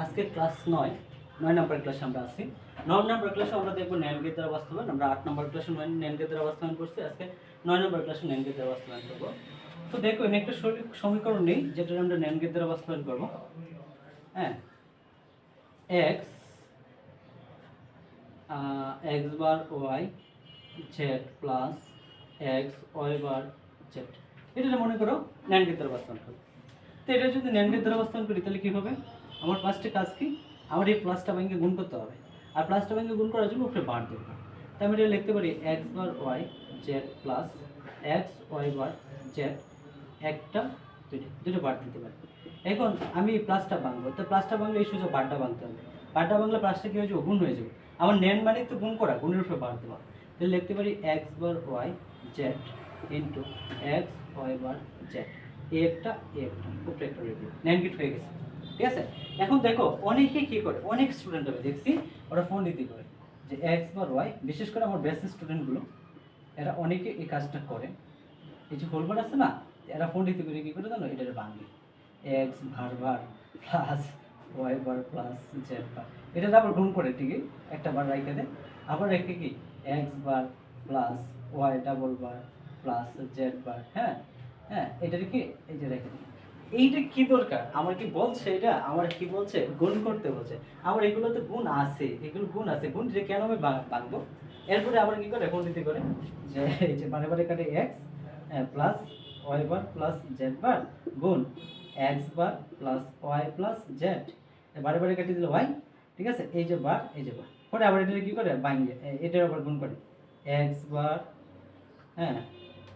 আজকে ক্লাস নয় নয় নম্বর ক্লাসে আমরা আছি। নয় নম্বর ক্লাসে আমরা দেখব ন্যান দ্বারা বাস্তবায়ন। আমরা আট নম্বর ক্লাসে ন্যান দ্বারা বাস্তবায়ন করছি। আজকে নয় নম্বর ক্লাসে ন্যান দ্বারা বাস্তবায়ন করব। তো দেখো, এখানে একটা সমীকরণ নেই যেটা আমরা ন্যান দ্বারা বাস্তবায়ন করব। হ্যাঁ X X bar Y Z plus X Y bar Z এটা মনে করো ন্যান দ্বারা বাস্তবায়ন করব তো এটা যদি ন্যান দ্বারা বাস্তবায়ন করি, তাহলে কী হবে? আমার ফার্স্টে কাজ কি? আমার এই প্লাসটা ব্যাংকে গুণ করতে হবে। আর প্লাসটা ব্যাংকে গুণ করার জন্য উপরে বার দেবো তাই আমি এটা লিখতে পারি X bar Y Z plus X Y bar Z একটা দুটো দুটো বার দিতে পারি। এখন আমি প্লাসটা ভাঙবো তো প্লাসটা ভাঙলে এই সোজা বারটা ভাঙতে হবে। বারটা ভাঙলে প্লাসটা কী হয়ে যাবে? গুণ হয়ে যাবে। আমার নেন মানে তো গুণ করা, গুণের উপরে বার দেওয়া। তাহলে লিখতে পারি X bar Y Z into X Y bar Z এ একটা এ একটা, উপরে একটা রেখে নেন গেট হয়ে গেছে। ঠিক আছে? এখন দেখো, অনেকে কি করে? অনেক স্টুডেন্ট আমি দেখছি ওরা ফোন দিতে করে যে এক্স বা ওয়াই বিশেষ করে আমার বেস্ট স্টুডেন্টগুলো এরা অনেকে এই কাজটা করে। এই যে হোলবার আছে না, এরা ফোন দিতে করে কি করে জানো? এটার ভাঙে X bar bar plus Y bar plus Z bar এটা আবার গুণ করে, ঠিকই? একটা বার রেখে দেয় আবার রেখে কি? X bar plus Y double bar plus Z bar হ্যাঁ? হ্যাঁ এটার কি? এই যে রেখে দিই এইটা কি দরকার? আমার কি বলছে এটা? আমার কি বলছে? গুণ করতে বলছে। আমার এগুলোতে গুণ আছে। এগুলো গুণ আছে। গুণ যে কেন আমি ভাঙ- ভাঙবো এরপরে আবার কি করে? গুণ দিতে করে? যে এই যে বারে বারে কাটে X plus Y bar plus Z bar গুণ X bar plus Y plus Z বারে বারে কাটিয়ে দিলে ওয়াই ঠিক আছে? এই যে বার এই যে বার পরে আবার এটা কি করে? এ- এটার আবার গুণ করে। এক্স বার হ্যাঁ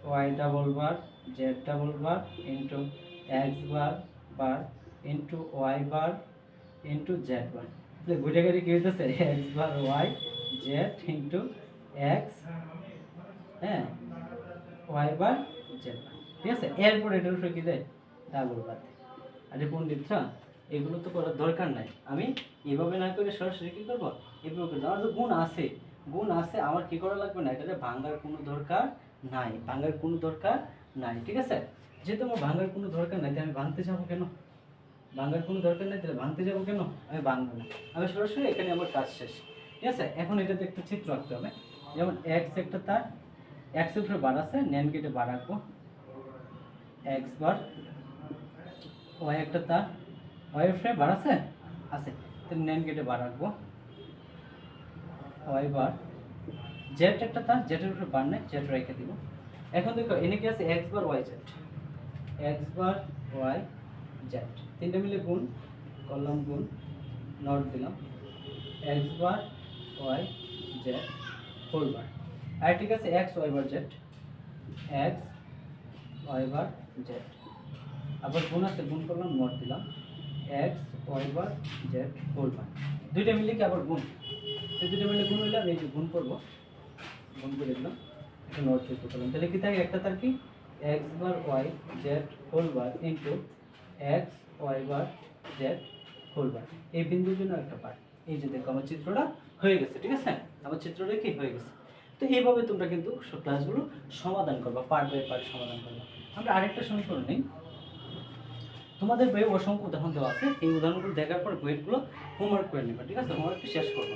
Y double bar Z double bar into X bar bar into Y bar into Z bar ঘুরে ঘুরে কি হইতেছে? X bar Y Z into X হ্যাঁ ওয়াই বার জেড বার ঠিক আছে? এরপর এটার উপরে কি দেয়? ডাবল বার আরে পণ্ডিতরা এগুলো তো করার দরকার নাই। আমি এভাবে না করে সরাসরি কী করব? এভাবে করে আমার তো গুণ আছে। গুণ আছে, আমার কি করা লাগবে না? এটাতে ভাঙার কোনো দরকার নাই। ভাঙার কোনো দরকার নাই। ঠিক আছে? যেহেতু আমার ভাঙার কোনো দরকার নাই আমি ভাঙতে যাব কেন? ভাঙার কোনো দরকার নেই, তাহলে ভাঙতে যাব কেন? আমি ভাঙবো না। আমি সরাসরি এখানে আমার কাজ শেষ। ঠিক আছে? এখন এটাতে একটা চিত্র আঁকতে হবে। যেমন এক্স একটা তার এক্সের উপরে বার আছে ন্যান কেটে বার আঁকবো। এক্স বার ওয়াই একটা তার ওয়াই উপরে বার আছে? আছে। তাহলে ন্যান কেটে বার আঁকবো। ওয়াই বার জেড একটা তার জেডের উপরে বার নেই জেড রেখে দিব। এখন দেখো, এনে কি আছে? X bar Y Z X bar Y Z তিনটা মিলে গুণ করলাম গুণ নট দিলাম। X bar Y Z whole bar আর ঠিক আছে X Y bar Z X Y bar Z আবার গুণ আছে, গুণ করলাম নট দিলাম। X Y bar Z whole bar দুইটা মিলে কি আবার গুণ? এই দুইটা মিলে গুণ হইলে আমি এই যে গুণ করব। গুণ করে দিলাম, একটা নট যুক্ত করলাম। তাহলে কি থাকে? একটা তার কি? X bar Y Z whole bar into X Y bar Z whole bar. এই বিন্দুর জন্য একটা পার্ট। এই যে দেখো আমার চিত্রটা হয়ে গেছে, ঠিক আছে? আমার চিত্রটা কি? হয়ে গেছে। তো এইভাবে তোমরা কিন্তু ক্লাসগুলো সমাধান করবা পার্ট বাই পার্ট সমাধান করবা। আমরা আরেকটা সমীকরণ নেই। তোমাদের বইয়ে অসংখ্য উদাহরণ দেওয়া আছে। এই উদাহরণগুলো দেখার পর বইয়েরগুলো হোমওয়ার্ক করে নেবা, ঠিক আছে? হোমওয়ার্কটি শেষ করব।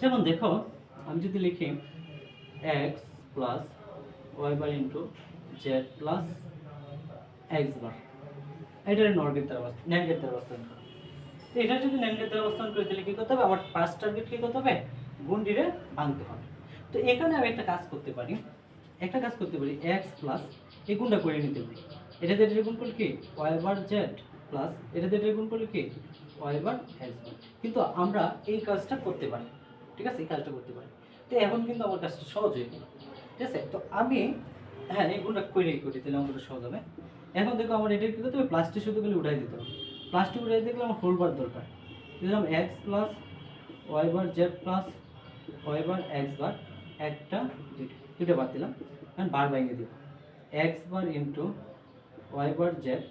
যেমন দেখো, আমি যদি লিখি X plus Y bar into Z plus X bar এটার নর্গের দ্বারা অবস্থান ন্যানগের অবস্থান তো এটা যদি ন্যানগের দ্বারা অবস্থান করে দিলে কী করতে হবে? আমার পাঁচ টার্গেট কী করতে হবে? গুন্ডিরে ভাঙতে হবে। তো এখানে আমি একটা কাজ করতে পারি, একটা কাজ করতে পারি এক্স প্লাস এই গুণটা করে নিতে পারি। এটাতে এটা গুণ করলে কি? ওয়াই জেড প্লাস এটাতে এটা গুণ করলে কি? ওয়াই এক্স বার কিন্তু আমরা এই কাজটা করতে পারি, ঠিক আছে? এই কাজটা করতে পারি। তো এখন কিন্তু আমার কাজটা সহজ হয়ে গেল, ঠিক আছে? তো আমি হ্যাঁ এই গুণটা করেই করি, তাহলে আমাদের সহজ হবে। এখন দেখো আমার এটা কী করতে হবে? প্লাসটি শুধু গেলে উঠাই দিতে হবে। প্লাসটি উঠাই দিলে আমার হোল বার দরকার। দিলাম X plus Y bar Z plus Y bar X bar একটা দুটো বাদ দিলাম। এখন বার ভেঙে দিব। X bar into Y bar Z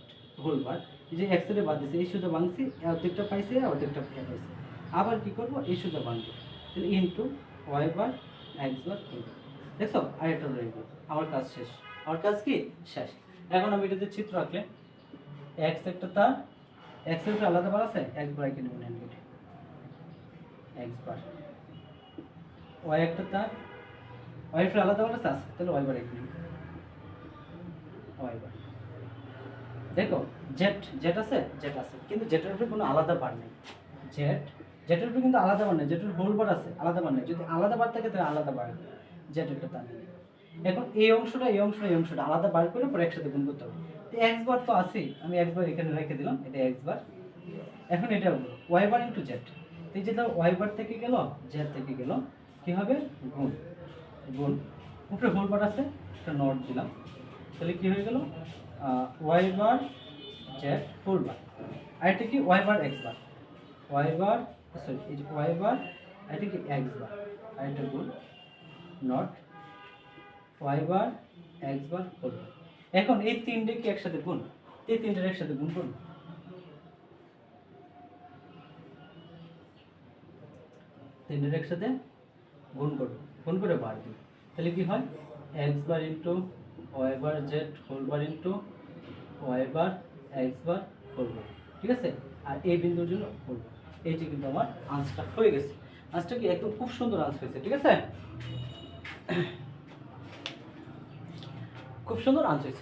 whole bar এই যে এক্সের বাদ দিছে, এই সুতো ভাঙছি অর্ধেকটা পাইছে অর্ধেকটা পাইছে আবার কি করব? এই সুতো ভাঙবো। তাহলে into Y bar X bar whole bar দেখছ? আরেকটা রয়ে গেল আমার কাজ শেষ। আমার কাজ কি? শেষ। এখন আমি এটাতে চিত্র আঁকলে এক্স একটা তার এক্স উপরে আলাদা বার আছে, এক বার এঁকে নেবেন হ্যান্ড এক্স বার। ওয়াই একটা তার ওয়াই এর আলাদা বার আছে তাহলে ওয়াই বার এঁকে নেবেন ওয়াই বার। দেখো জেট জেট আছে জেট আছে, কিন্তু জেটের উপরে কোনো আলাদা বার নেই। জেট জেটের উপরে কিন্তু আলাদা বার নেই জেটের হোল বার আছে, আলাদা বার নেই। যদি আলাদা বার থাকে, তাহলে আলাদা বার। জেট একটা নেই এখন এই অংশটা এই অংশটা এই অংশটা আলাদা বার করে পরে একসাথে গুণ করতে হবে। তো এক্স বার তো আছেই, আমি এক্স বার এখানে রেখে দিলাম, এটা এক্স বার এখন এটা ওয়াই বার ইন্টু জেড এই যেটা ওয়াই বার থেকে গেল জেড থেকে গেল, কি হবে? গুণ। গুণ। উপরে হোল বার আছে, একটা নট দিলাম। তাহলে কি হয়ে গেল? Y bar Z whole bar আর এটা কি Y bar X bar Y bar sorry এই যে ওয়াই বার আর এটা কি এক্স বার আর এটা গুণ। Not Y bar X bar whole এখন এই তিনটে কি একসাথে গুণ? এই তিনটের একসাথে গুণ করুন। তিনটের একসাথে গুণ করব গুণ করে বার দিন। তাহলে কি হয়? X bar into Y bar Z whole bar into Y bar X bar bar ঠিক আছে? আর এই বিন্দুর জন্য বার এই যে কিন্তু আমার আনসারটা হয়ে গেছে। আনসারটা কি একদম খুব সুন্দর আনসার হয়েছে। ঠিক আছে? খুব সুন্দর আনসার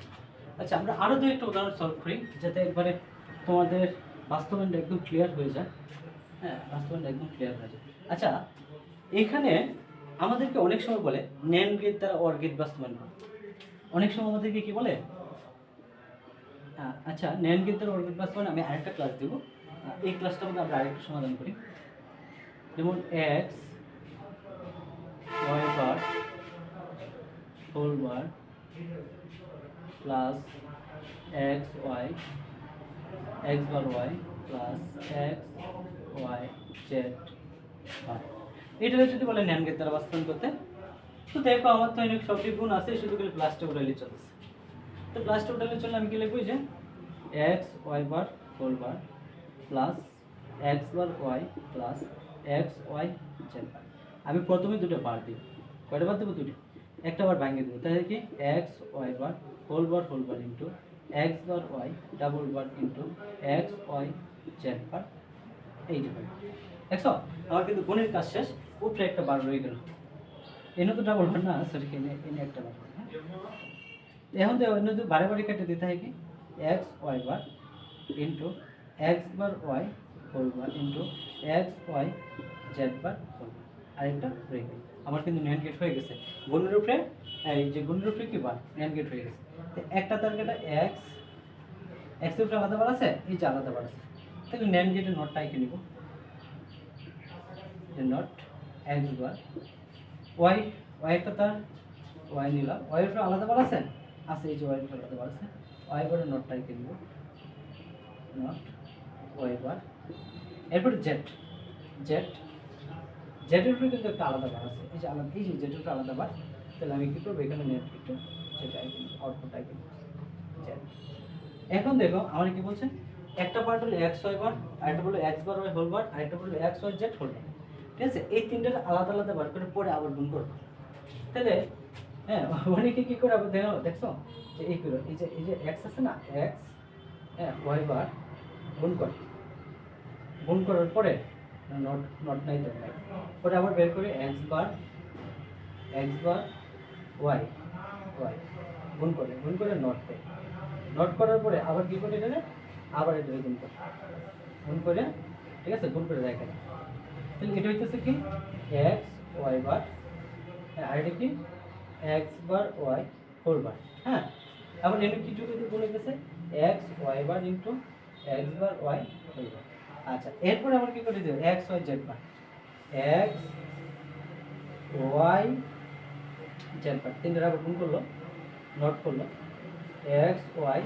আচ্ছা আমরা আরও দু একটা উদাহরণ সলভ করি যাতে একবারে তোমাদের বাস্তবায়নটা একদম ক্লিয়ার হয়ে যায়। হ্যাঁ বাস্তবায়নটা একদম ক্লিয়ার হয়ে যায়। আচ্ছা এখানে আমাদেরকে অনেক সময় বলে ন্যান গেট দ্বারা অর গেট বাস্তবায়ন করো। অনেক সময় আমাদেরকে কি বলে? আহ, আচ্ছা ন্যান গেট দ্বারা অর গেট বাস্তবায়ন আমি আরেকটা ক্লাস দেবো। এই ক্লাসটার মধ্যে আমরা আরেকটু সমাধান করি। যেমন X Y whole bar plus X Y X bar Y plus X Y Z bar এটা যদি বলে ন্যান গেট দ্বারা বাস্তবায়ন করতে, তো দেখো আমার তো অনেক সবটি গুণ আছে, শুধু খালি প্লাসটা উঠাইলে চলছে। তো প্লাসটা উঠাইলে চললে আমি কি লিখব যে? X Y bar whole bar plus X bar Y plus X Y Z আমি প্রথমে দুটো বার দিই কয়টা বার দেবো? দুটো। একটা বার ভাঙিয়ে দেবো। তাহলে কি? X Y bar whole bar whole bar into X bar Y double bar into X Y Z bar এই যে দেখছ? আমার কিন্তু গুণের কাজ শেষ, উপরে একটা বার রয়ে গেল। এনে তো ডাবল বার না সরি এনে এনে একটা বার হ্যাঁ? এখন তো অন্য তো বারে বারে কেটে দিতে হয় কি? X Y bar into X bar Y whole bar into X Y Z bar whole bar আরেকটা রয়ে গেল। আমার কিন্তু ন্যান গেট হয়ে গেছে। গুণের উপরে এই যে গুণের উপরে কি বার? ন্যান গেট হয়ে গেছে। তো একটা তার কেটে এক্স এক্সের উপরে আলাদা বার আছে, এই যে আলাদা বার আছে। তাহলে ন্যান গেটের নোটটা এঁকে নিব। Not X bar. Y Y একটা তার ওয়াই নিলাম। ওয়াই উপরে আলাদা বার আছে? আছে, এই যে ওয়াই উপরে আলাদা বার আছে। ওয়াই বারের নোটটা এঁকে নিব। Not Y bar. এরপরে জেড জেড উপরে কিন্তু একটা আলাদা বার আছে। এই যে আলাদা এই যে জেডের আলাদা বার, তাহলে আমি কি করব? এখানে নেট একটু সেটা আউটপুট আইকে জেড এখন দেখো, আমার কি বলছে? একটা পার্ট হলো এক্স ওয়াই বার, আরেকটা হলো X bar Y whole bar, আরেকটা হলো X Y Z whole bar. ঠিক আছে? এই তিনটার আলাদা আলাদা বার করে পরে আবার গুণ করব। তাহলে হ্যাঁ অনেকে কি করে আবার দেখো দেখছ? যে এই করে, এই যে এই যে এক্স আছে না এক্স হ্যাঁ ওয়াই বার গুণ করে। গুণ করার পরে নট নট নাই তো নাই পরে আবার বের করে X bar X bar Y Y গুণ করে গুণ করে নট দেয় নট করার পরে আবার কি করে এখানে? আবার এটা গুণ করে। গুণ করে, ঠিক আছে? গুণ করে দেখেন তাহলে এটা হইতেছে কি? এক্স ওয়াই বার হ্যাঁ আর এটা কি? X bar Y four bar হ্যাঁ? আবার এখানে কিছু কিছু বলে গেছে X Y bar into X bar Y four bar আচ্ছা এরপরে আবার কি করে দেবো? X Y Z bar. X Y Z bar. তিনটা আবার গুণ করল নোট করল। এক্স ওয়াই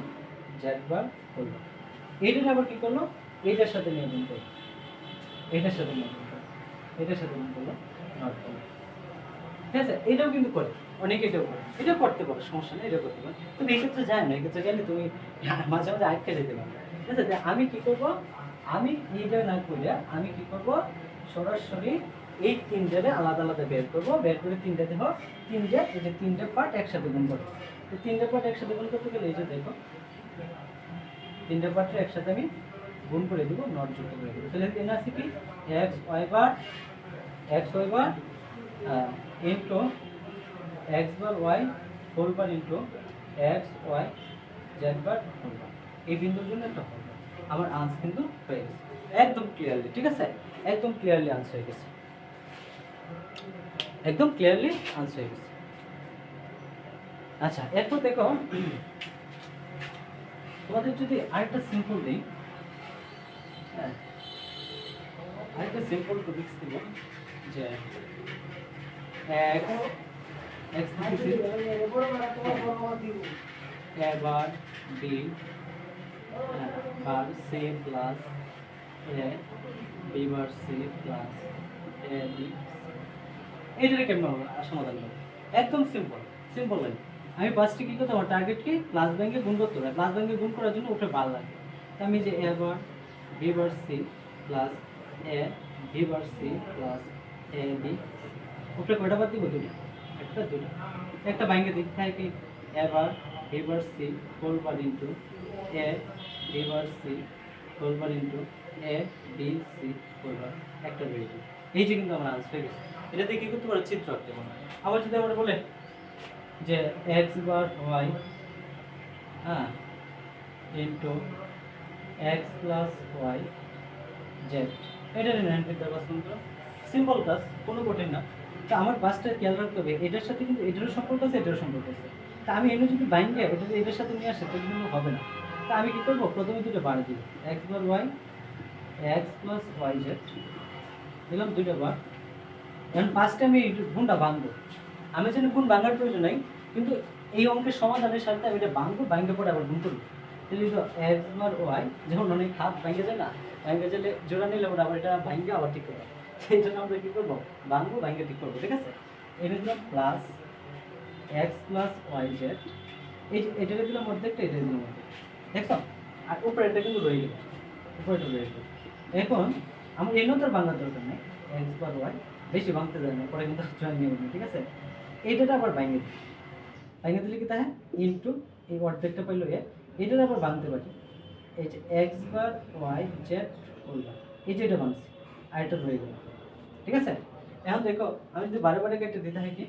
জেড বার করল। এইটার আবার কি করল? এইটার সাথে নিয়ে গুণ করল। এটার সাথে নিয়ে গুণ করল। এটার সাথে গুণ করল নট করল। ঠিক আছে? এটাও কিন্তু করে। অনেকে এটাও করে। এটা করতে পারো, সমস্যা নেই এটা করতে পারো। তুমি এই ক্ষেত্রে যায় না এই ক্ষেত্রে গেলে তুমি মাঝে মাঝে আটকে যেতে পারো। ঠিক আছে? আমি কি করব? আমি এইটা না করে আমি কি করব? সরাসরি এই তিনটারে আলাদা আলাদা বের করব। বের করে তিনটা দেহ, তিনটে, এই যে তিনটে পার্ট একসাথে গুণ করব। তো তিনটে পার্ট একসাথে গুণ করতে গেলে এই যে দেখো, তিনটে পার্টের একসাথে আমি গুণ করে দেবো নট যুক্ত করে দেবো। তাহলে এখানে আছে কি? X Y bar X Y bar into X bar Y whole bar into X Y Z bar whole bar এই বিন্দুর জন্য একটা হোল আমার আনসার কিন্তু হয়ে গেছে। একদম ক্লিয়ারলি ঠিক আছে? একদম ক্লিয়ারলি আনসার হয়ে গেছে। একদম ক্লিয়ারলি আনসার হয়ে গেছে। আচ্ছা এরপর দেখো তোমাদের যদি আরেকটা সিম্পল দিই হ্যাঁ আরেকটা সিম্পল টপিক্স দিব যে এক এক্স এবার B bar C plus A B bar C plus A B এইটারে কেমন হবে? সমাধান করব একদম সিম্পল সিম্পল লাইন আমি পাঁচটি কী করতে আমার টার্গেটকে প্লাস ব্যাঙ্কে গুণ করতে হবে। প্লাস ব্যাঙ্কে গুণ করার জন্য ওটা বার লাগে। আমি যে A bar B bar C plus A B bar C plus A B ওটা কয়টা বাদ দিব? দুটো একটা দুটো একটা ব্যাঙ্কে দিই। তাই A bar B bar C whole bar into A B bar C whole bar into A B C whole bar একটা দিই এই যে কিন্তু আমার আনসার গেছে। এটাতে কি করতে পারো? চিত্র আঁকতে পারো। আবার যদি আমরা বলে যে এক্স বার ওয়াই হ্যাঁ into X plus Y Z এটা হ্যান্ড নির্বাচন করো সিম্পল কাজ কোনো কঠিন না। তা আমার পাঁচটা খেয়াল রাখতে হবে, এটার সাথে কিন্তু এটারও সম্পর্ক আছে, এটারও সম্পর্ক আছে। তা আমি এনে যদি বাইন্ডে এটা যদি এটার সাথে নিয়ে আসে, তাহলে কিন্তু হবে না। তা আমি কী করব? প্রথমে দুটো বার দিব X bar Y X plus Y Z দিলাম দুইটা বার। এখন পাঁচটা আমি এই গুণটা ভাঙবো। আমি জানি গুণ ভাঙার প্রয়োজন নাই, কিন্তু এই অঙ্কের সমাধানের সাথে আমি এটা ভাঙবো ভাঙতে পরে আবার গুণ করব। তাহলে তো এক্স বার ওয়াই যখন অনেক হাত ভাঙে যায় না, ভাঙে গেলে জোড়া নিলে আবার এটা ভাঙবে আবার ঠিক করব সেই জন্য আমরা কী করব? ভাঙবো ভাঙে ঠিক করব, ঠিক আছে? এটা দিলাম plus X plus Y Z এটাকে দিলাম অর্ধেকটা, এটা দিলাম অর্ধেক দেখছ আর উপরে এটা কিন্তু রয়ে গেল। উপরে এটা রয়ে গেল এখন, আমার এর তো ভাঙার দরকার নেই এক্স বার ওয়াই বেশি ভাঙতে যায় না, পরে কিন্তু জয়েন নিয়ে নেবে, ঠিক আছে? এইটাটা আবার ভাঙে দিই। ভাঙে দিলে কি তাহলে? ইন্টু এই অর্ধেকটা পাইলো এ এটাটা আবার ভাঙতে পারি। এই যে X bar Y Z bar এই যে এটা ভাঙছি, আর এটা রয়ে গেল, ঠিক আছে? এখন দেখো, আমি যদি বারে বারে কেটে দিতে হয় কি?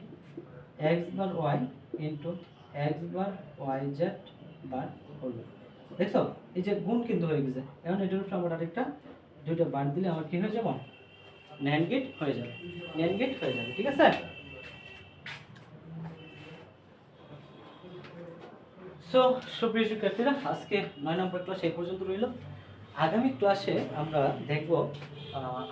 X bar Y into X bar Y Z bar whole দেখছ? এই যে গুণ কিন্তু হয়ে গেছে। এখন এটার উপর আমার আরেকটা, দুইটা বার দিলে আমার কি হয়ে যাব? ন্যান গেট হয়ে যাবে। ন্যান গেট হয়ে যাবে, ঠিক আছে? সো সুপ্রিয় শিক্ষার্থীরা, আজকে নয় নম্বর ক্লাস এই পর্যন্ত রইল। আগামী ক্লাসে আমরা দেখব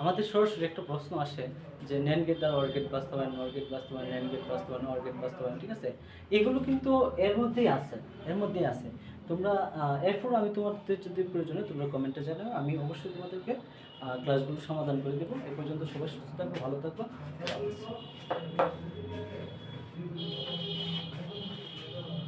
আমাদের সরাসরি একটা প্রশ্ন আসে যে ন্যান গেট দ্বারা অর্গেট বাস্তবায়ন অর্গেট বাস্তবায়ন ন্যান গেট বাস্তবায়ন অর্গেট বাস্তবায়ন, ঠিক আছে? এগুলো কিন্তু এর মধ্যেই আছে, এর মধ্যেই আছে। তোমরা এরপর আমি তোমাদের যদি প্রয়োজনে তোমরা কমেন্টে জানাও, আমি অবশ্যই তোমাদেরকে ক্লাসগুলো সমাধান করে দেবো এ পর্যন্ত সবাই সুস্থ থাকব ভালো হাফেজ।